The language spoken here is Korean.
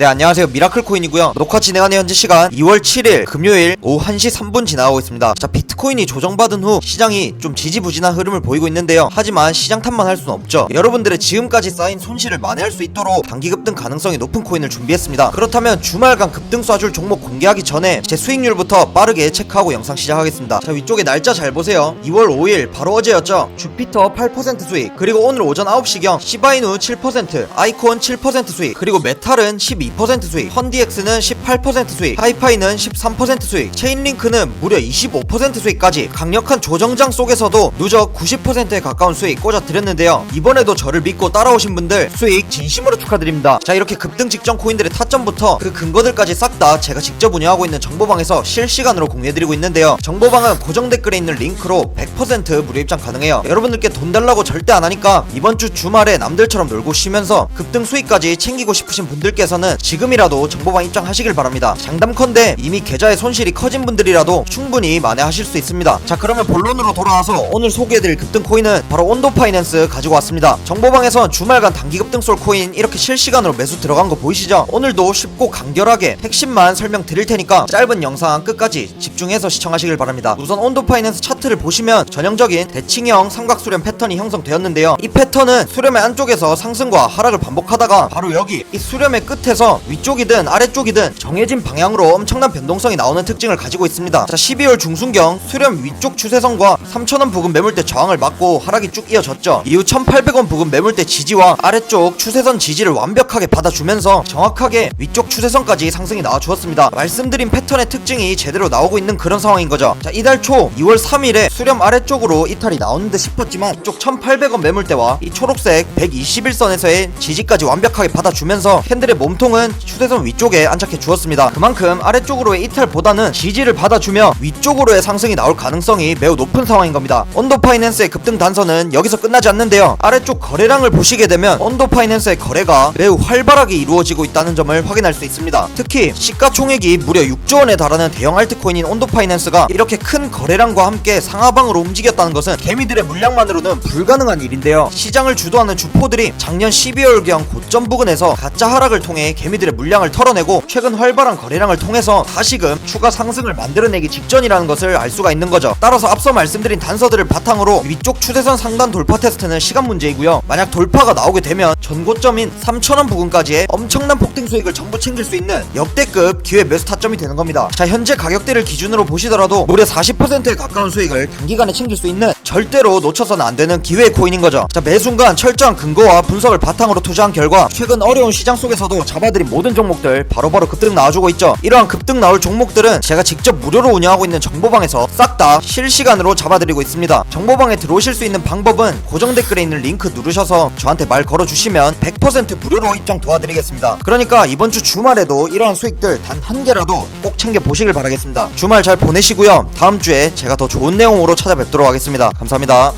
네 안녕하세요. 미라클코인이고요. 녹화 진행하는 현재 시간 2월 7일 금요일 오후 1시 3분 지나가고 있습니다. 자 비트코인이 조정받은 후 시장이 좀 지지부진한 흐름을 보이고 있는데요. 하지만 시장 탓만 할 수는 없죠. 여러분들의 지금까지 쌓인 손실을 만회할 수 있도록 단기 급등 가능성이 높은 코인을 준비했습니다. 그렇다면 주말간 급등 쏴줄 종목 공개하기 전에 제 수익률부터 빠르게 체크하고 영상 시작하겠습니다. 자 위쪽에 날짜 잘 보세요. 2월 5일 바로 어제였죠. 주피터 8% 수익 그리고 오늘 오전 9시경 시바이누 7% 아이콘 7% 수익 그리고 메탈은 12% 수익 헌디엑스는 18% 수익 하이파이는 13% 수익 체인링크는 무려 25% 수익까지 강력한 조정장 속에서도 누적 90%에 가까운 수익 꽂아드렸는데요. 이번에도 저를 믿고 따라오신 분들 수익 진심으로 축하드립니다. 자 이렇게 급등 직전 코인들의 타점부터 그 근거들까지 싹 다 제가 직접 운영하고 있는 정보방에서 실시간으로 공유해드리고 있는데요. 정보방은 고정 댓글에 있는 링크로 100% 무료 입장 가능해요. 여러분들께 돈 달라고 절대 안 하니까 이번 주 주말에 남들처럼 놀고 쉬면서 급등 수익까지 챙기고 싶으신 분들께서는 지금이라도 정보방 입장하시길 바랍니다. 장담컨대 이미 계좌의 손실이 커진 분들이라도 충분히 만회하실 수 있습니다. 자 그러면 본론으로 돌아와서 오늘 소개해드릴 급등 코인은 바로 온도 파이낸스 가지고 왔습니다. 정보방에서 주말간 단기 급등 쏠 코인 이렇게 실시간으로 매수 들어간 거 보이시죠? 오늘도 쉽고 간결하게 핵심만 설명드릴 테니까 짧은 영상 끝까지 집중해서 시청하시길 바랍니다. 우선 온도 파이낸스 차트를 보시면 전형적인 대칭형 삼각수렴 패턴이 형성되었는데요. 이 패턴은 수렴의 안쪽에서 상승과 하락을 반복하다가 바로 여기 이 수렴의 끝에서 위쪽이든 아래쪽이든 정해진 방향으로 엄청난 변동성이 나오는 특징을 가지고 있습니다. 자 12월 중순경 수렴 위쪽 추세선과 3,000원 부근 매물대 저항을 맞고 하락이 쭉 이어졌죠. 이후 1,800원 부근 매물대 지지와 아래쪽 추세선 지지를 완벽하게 받아주면서 정확하게 위쪽 추세선까지 상승이 나와주었습니다. 말씀드린 패턴의 특징이 제대로 나오고 있는 그런 상황인 거죠. 자 이달 초 2월 3일에 수렴 아래쪽으로 이탈이 나오는 듯 싶었지만 이쪽 1,800원 매물대와 이 초록색 121선에서의 지지까지 완벽하게 받아주면서 캔들의 몸통 은 추세선 위쪽에 안착해 주었습니다. 그만큼 아래쪽으로의 이탈보다는 지지를 받아주며 위쪽으로의 상승이 나올 가능성이 매우 높은 상황인 겁니다. 온도 파이낸스의 급등 단서는 여기서 끝나지 않는데요. 아래쪽 거래량을 보시게 되면 온도 파이낸스의 거래가 매우 활발하게 이루어지고 있다는 점을 확인할 수 있습니다. 특히 시가총액이 무려 6조 원에 달하는 대형 알트코인인 온도 파이낸스가 이렇게 큰 거래량과 함께 상하방으로 움직였다는 것은 개미들의 물량만으로는 불가능한 일인데요. 시장을 주도하는 주포들이 작년 12월경 고점 부근에서 가짜 하락을 통해 개미들의 물량을 털어내고 최근 활발한 거래량을 통해서 다시금 추가 상승을 만들어내기 직전이라는 것을 알 수가 있는 거죠. 따라서 앞서 말씀드린 단서들을 바탕으로 위쪽 추세선 상단 돌파 테스트는 시간 문제이고요. 만약 돌파가 나오게 되면 전고점인 3,000원 부근까지의 엄청난 폭등 수익을 전부 챙길 수 있는 역대급 기회 매수 타점이 되는 겁니다. 자 현재 가격대를 기준으로 보시더라도 무려 40%에 가까운 수익을 단기간에 챙길 수 있는 절대로 놓쳐서는 안 되는 기회의 코인인 거죠. 자 매 순간 철저한 근거와 분석을 바탕으로 투자한 결과 최근 어려운 시장 속에서도 잡아 들인 모든 종목들 바로바로 급등 나와주고 있죠. 이러한 급등 나올 종목들은 제가 직접 무료로 운영하고 있는 정보방에서 싹 다 실시간으로 잡아드리고 있습니다. 정보방에 들어오실 수 있는 방법은 고정 댓글에 있는 링크 누르셔서 저한테 말 걸어주시면 100% 무료로 입장 도와드리겠습니다. 그러니까 이번 주 주말에도 이러한 수익들 단 한 개라도 꼭 챙겨 보시길 바라겠습니다. 주말 잘 보내시고요. 다음 주에 제가 더 좋은 내용으로 찾아뵙도록 하겠습니다. 감사합니다